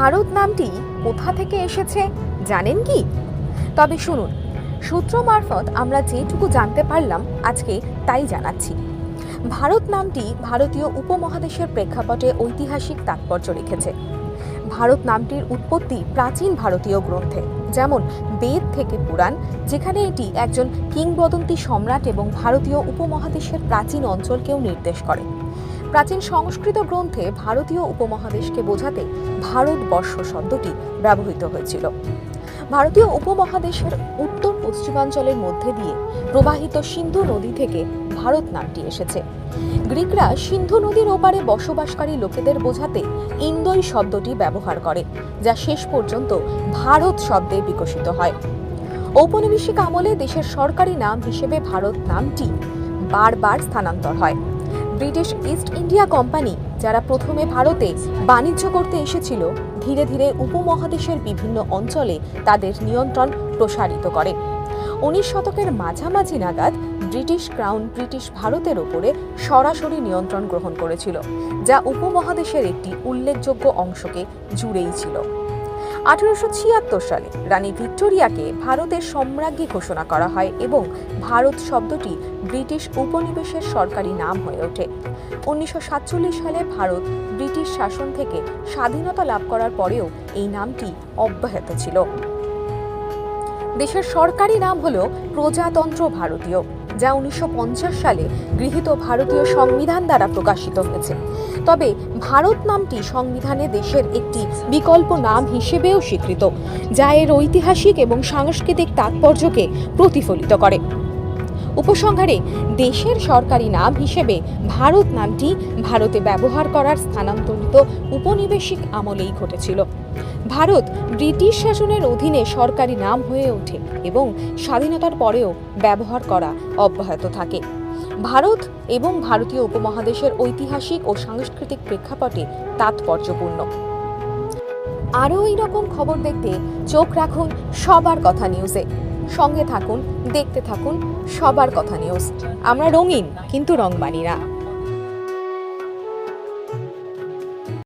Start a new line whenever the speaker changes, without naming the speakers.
ভারত নামটি কোথা থেকে এসেছে, জানেন কি? তবে শুনুন, সূত্র মারফত আমরা যেটুকু জানতে পারলাম আজকে তাই জানাচ্ছি। ভারত নামটি ভারতীয় উপমহাদেশের প্রেক্ষাপটে ঐতিহাসিক তাৎপর্য রেখেছে। ভারত নামটির উৎপত্তি প্রাচীন ভারতীয় গ্রন্থে, যেমন বেদ থেকে পুরাণ, যেখানে এটি একজন কিংবদন্তি সম্রাট এবং ভারতীয় উপমহাদেশের প্রাচীন অঞ্চলকেও নির্দেশ করে। প্রাচীন সংস্কৃত গ্রন্থে ভারতীয় উপমহাদেশকে বোঝাতে ভারতবর্ষ শব্দটি ব্যবহৃত হয়েছিল। ভারতীয় উপমহাদেশের উত্তর পশ্চিমাঞ্চলের মধ্যে দিয়ে প্রবাহিত সিন্ধু নদী থেকে ভারত নামটি এসেছে। গ্রিকরা সিন্ধু নদীর ওপারে বসবাসকারী লোকেদের বোঝাতে ইন্দোই শব্দটি ব্যবহার করে, যা শেষ পর্যন্ত ভারত শব্দে বিকশিত হয়। ঔপনিবেশিক আমলে দেশের সরকারি নাম হিসেবে ভারত নামটি বারবার স্থানান্তর হয়। ব্রিটিশ ইস্ট ইন্ডিয়া কোম্পানি, যারা প্রথমে ভারতে বাণিজ্য করতে এসেছিল, ধীরে ধীরে উপমহাদেশের বিভিন্ন অঞ্চলে তাদের নিয়ন্ত্রণ প্রসারিত করে। উনিশ শতকের মাঝামাঝি নাগাদ, ব্রিটিশ ক্রাউন ব্রিটিশ ভারতের ওপরে সরাসরি নিয়ন্ত্রণ গ্রহণ করেছিল, যা উপমহাদেশের একটি উল্লেখযোগ্য অংশকে জুড়েই ছিল। আঠারোশো ছিয়াত্তর সালে রানী ভিক্টোরিয়াকে ভারতের সম্রাজ্ঞী ঘোষণা করা হয় এবং ভারত শব্দটি ব্রিটিশ উপনিবেশের সরকারি নাম হয়ে ওঠে। উনিশশো সাতচল্লিশ সালে ভারত ব্রিটিশ শাসন থেকে স্বাধীনতা লাভ করার পরেও এই নামটি অব্যাহত ছিল। দেশের সরকারি নাম হল প্রজাতন্ত্র ভারতীয়। যা উনিশশো পঞ্চাশ সালে গৃহীত ভারতীয় সংবিধান দ্বারা প্রকাশিত হয়েছে। তবে ভারত নামটি সংবিধানে দেশের একটি বিকল্প নাম হিসেবেও স্বীকৃত, যা এর ঐতিহাসিক এবং সাংস্কৃতিক তাৎপর্যকে প্রতিফলিত করে। উপসংহারে দেশের সরকারি নাম হিসেবে ভারত নামটি ভারতে ব্যবহার করার স্থানান্তরিত উপনিবেশিক আমলেই ঘটেছিল। ভারত ব্রিটিশ শাসনের অধীনে সরকারি নাম হয়ে ওঠে এবং স্বাধীনতার পরেও ব্যবহার করা অব্যাহত থাকে। ভারত এবং ভারতীয় উপমহাদেশের ঐতিহাসিক ও সাংস্কৃতিক প্রেক্ষাপটে তাৎপর্যপূর্ণ। আরও এই রকম খবর দেখতে চোখ রাখুন সবার কথা নিউজে। সঙ্গে থাকুন দেখতে থাকুন সবার কথা নিউজ আমরা রঙিন কিন্তু রং না